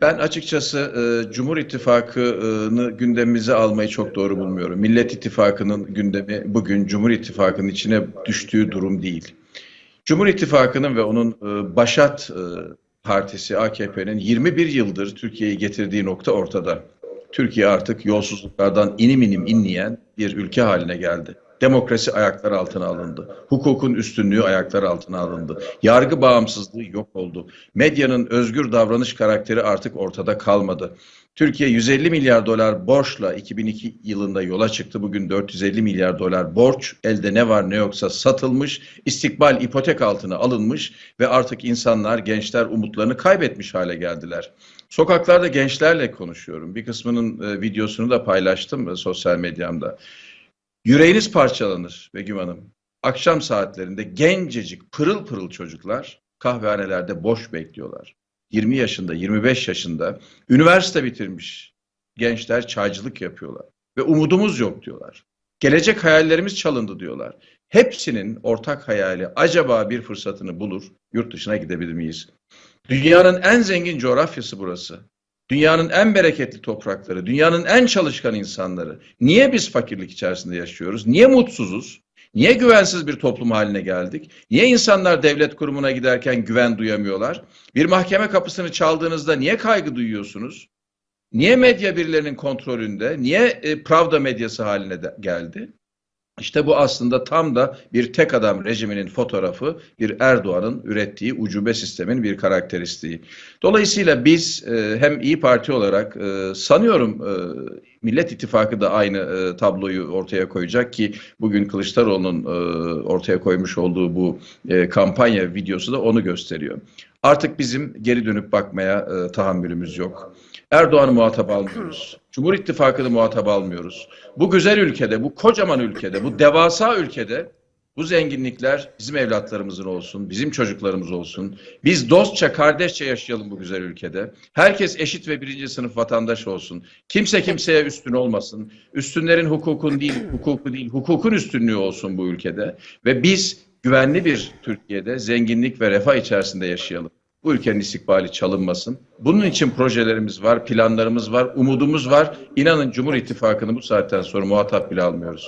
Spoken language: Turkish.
Ben açıkçası e, Cumhur İttifakı'nı gündemimize almayı çok doğru bulmuyorum. Millet İttifakı'nın gündemi bugün Cumhur İttifakı'nın içine düştüğü durum değil. Cumhur İttifakı'nın ve onun e, başat e, partisi AKP'nin 21 yıldır Türkiye'yi getirdiği nokta ortada. Türkiye artık yolsuzluklardan inim inim inleyen bir ülke haline geldi. Demokrasi ayaklar altına alındı. Hukukun üstünlüğü ayaklar altına alındı. Yargı bağımsızlığı yok oldu. Medyanın özgür davranış karakteri artık ortada kalmadı. Türkiye 150 milyar dolar borçla 2002 yılında yola çıktı. Bugün 450 milyar dolar borç elde ne var ne yoksa satılmış, istikbal ipotek altına alınmış ve artık insanlar, gençler umutlarını kaybetmiş hale geldiler. Sokaklarda gençlerle konuşuyorum. Bir kısmının e, videosunu da paylaştım e, sosyal medyamda. Yüreğiniz parçalanır Begüm Hanım. Akşam saatlerinde gencecik pırıl pırıl çocuklar kahvehanelerde boş bekliyorlar. 20 yaşında, 25 yaşında üniversite bitirmiş gençler çaycılık yapıyorlar. Ve umudumuz yok diyorlar. Gelecek hayallerimiz çalındı diyorlar. Hepsinin ortak hayali acaba bir fırsatını bulur, yurt dışına gidebilir miyiz? Dünyanın en zengin coğrafyası burası. Dünyanın en bereketli toprakları, dünyanın en çalışkan insanları. Niye biz fakirlik içerisinde yaşıyoruz? Niye mutsuzuz? Niye güvensiz bir toplum haline geldik? Niye insanlar devlet kurumuna giderken güven duyamıyorlar? Bir mahkeme kapısını çaldığınızda niye kaygı duyuyorsunuz? Niye medya birilerinin kontrolünde? Niye e, Pravda medyası haline de geldi? İşte bu aslında tam da bir tek adam rejiminin fotoğrafı, bir Erdoğan'ın ürettiği ucube sistemin bir karakteristiği. Dolayısıyla biz e, hem İyi Parti olarak e, sanıyorum e, Millet İttifakı da aynı tabloyu ortaya koyacak ki bugün Kılıçdaroğlu'nun ortaya koymuş olduğu bu kampanya videosu da onu gösteriyor. Artık bizim geri dönüp bakmaya tahammülümüz yok. Erdoğan'ı muhatap almıyoruz. Cumhur İttifakı'nı muhatap almıyoruz. Bu güzel ülkede, bu kocaman ülkede, bu devasa ülkede bu zenginlikler bizim evlatlarımızın olsun, bizim çocuklarımız olsun. Biz dostça, kardeşçe yaşayalım bu güzel ülkede. Herkes eşit ve birinci sınıf vatandaş olsun. Kimse kimseye üstün olmasın. Üstünlerin hukukun değil, hukuku değil, hukukun üstünlüğü olsun bu ülkede. Ve biz güvenli bir Türkiye'de zenginlik ve refah içerisinde yaşayalım. Bu ülkenin istikbali çalınmasın. Bunun için projelerimiz var, planlarımız var, umudumuz var. İnanın Cumhur İttifakı'nı bu saatten sonra muhatap bile almıyoruz.